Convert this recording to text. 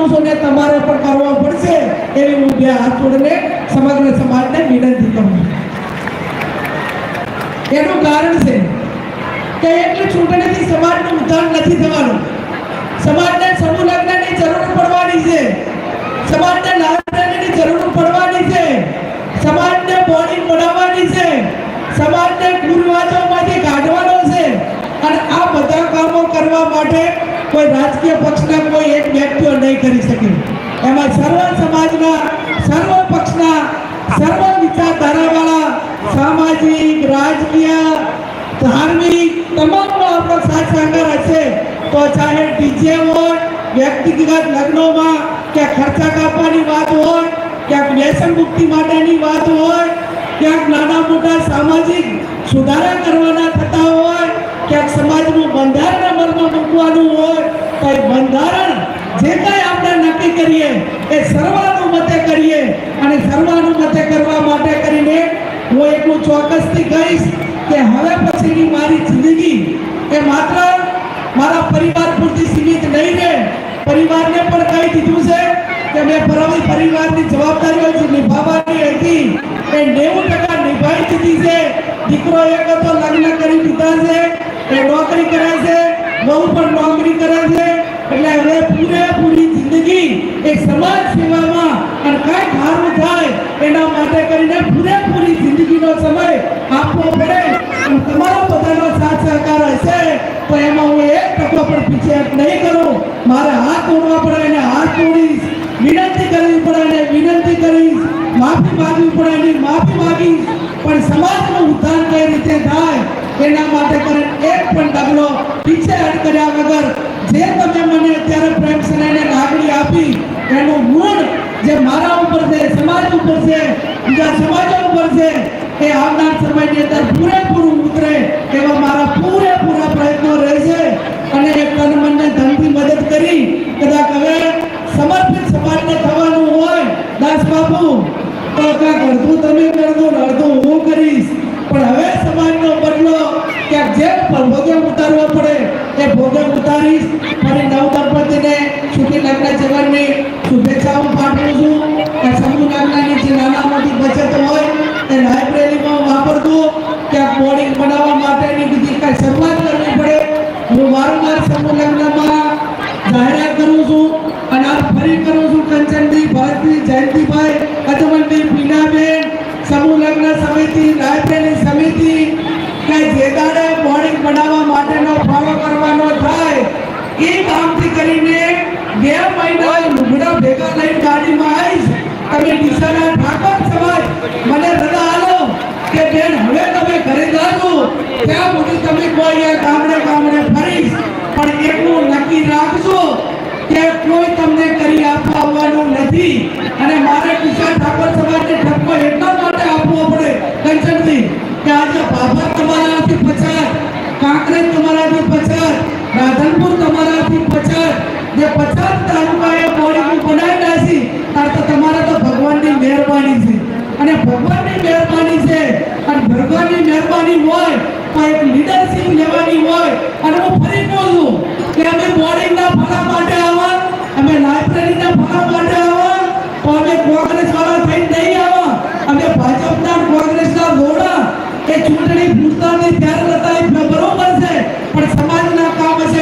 માણસોને તમારે પણ કરવા પડશે એવી હું બે હાથ જોડીને સમગ્ર સમાજને વિનંતી કરું એનું કારણ છે કે એટલે ચૂંટણીથી સમાજનું ઉત્થાન નથી થવાનું. સમાજને સમૂહ લગ્નની જરૂર પડવાની છે. સમાજને લાયબ્રેરીની જરૂર પડવાની છે. સમાજને બોડી બનાવવાની છે. સમાજને કુરિવાજો કોઈ રાજકીય પક્ષના કોઈ એક વ્યક્તિઓ નહીં કરી શકે. એમાં સર્વ સમાજના, સર્વ પક્ષના, સર્વ વિચારધારાવાળા, સામાજિક, રાજકીય, ધાર્મિક તમામનો આપણો સાથ સહકાર હશે. તો ચાહે ડીજે હોય, વ્યક્તિગત લગ્નોમાં કે ખર્ચા કાપવાની વાત હોય, ક્યાંક વ્યસન મુક્તિ માટેની વાત હોય, ક્યાંક નાના મોટા સામાજિક સુધારા કરવાના થતા હોય, ક્યાંક સમાજનું બંધારણ અમલમાં મૂકવાનું હોય તો એ બંધારણ જે કાંઈ આપણે નક્કી કરીએ એ સર્વાનુમતે કરીએ અને સર્વાનુમતે કરવા માટે કરીને હું એટલું ચોક્કસથી કહીશ કે હવે પછીની મારી જિંદગી એ માત્ર મારા પરિવાર પૂરતી સીમિત નહીં રહે પરિવારને પણ કહી દીધું છે કે મેં પરાવી પરિવારની જવાબદારીઓ જે નિભાવવાની હતી એ નેવું ટકા નિભાવી દીધી છે દીકરો એક હતો લગ્ન કરી દીધા છે એ નોકરી કરે છે બહુ પણ નોકરી કરે છે એટલે હવે પૂરેપૂરી જિંદગી એ સમાજ સેવામાં અને કાંઈ સારું થાય એના માટે કરીને પૂરેપૂરી જિંદગીનો સમય આપવો પડે તમારા બધાનો સાથ સહકાર હશે, તો એમાં હું એક ટકો પણ પીછેહટ નહીં કરું. મારે હાથ તોડવા પડે અને હાથ તોડીશ વિનંતી કરવી પડે અને વિનંતી કરીશ માફી માગવી પડે અને માફી માગીશ પણ સમાજનું ઉત્થાન કઈ રીતે થાય, એના માટે કરે એક પણ ડગલો પીછેહટ કર્યા વગર જે તમે મને અત્યારે પ્રેમ સ્નેહને લાગણી આપી, એનું મૂળ જે મારા સમાજ ઉપર છે બીજા સમાજો ઉપર છે એ આવનાર સમયની અંદર પૂરેપૂરું ઉતરે એવા મારા પૂરેપૂરા પ્રયત્નો રહેશે અને એક તન મનને ધનથી મદદ કરી. કદાચ હવે સમર્પિત સમાજને થવાનું હોય, દાસ બાપુ, તો કાંઈક અડધું તમે કરજો ને હું કરીશ. પણ હવે સમાજનો બદલો ક્યાંક જે ભોગે ઉતારવો પડે, એ ભોગે ઉતારીશ. અને નવ દંપતીને સુખી લગ્ન જીવનની શુભેચ્છાઓ જાહેરાત કરું છું અને આ ફરી કરું છું, કંચનજી ભરતજી, જયંતિભાઈ અજમલજી પીનાબેન, સમૂહ લગ્ન સમિતિ લાઇબ્રેરી સમિતિ, કે જે દાડે બોર્ડિંગ બનાવવા માટેનો ફાળો કરવાનો થાય, એ કામથી કરીને બે મહિના લુગડા ભેગા લઈને ગાડીમાં આવીશ. તમે ડીસાના ઠાકોર સમાજ મને રજા આલો કે બેન, હવે તમે ઘરે જાજો. ત્યાં સુધી તમે કોઈ ગામડે ગામડે ફરીશ. પણ એટલું નક્કી રાખજો કે કોઈ તમને કરી આપવા નથી. અને મારે કિસાન ઠાકોર સમાજને ઠપકો એટલા માટે આપવો પડે કંચનજી કે આજે બાબા તમારાથી પચાસ કાંકરેજ તમારાથી પચાસ રાધનપુર તમારાથી પચાસ જે પચાસ તાલુકાએ બોડીનું બનાવી નાખી ત્યારે તો તમારે તો ભગવાનની મહેરબાની છે. અને ભગવાનની મહેરબાની છે, અને ભગવાનની મહેરબાની હોય તો એક લીડરશિપ કોંગ્રેસ વાળા થઈને નહીં આવા. અમે ભાજપના એ ચૂંટણી નહીં ત્યારે એ બરોબર છે. પણ સમાજના કામ હશે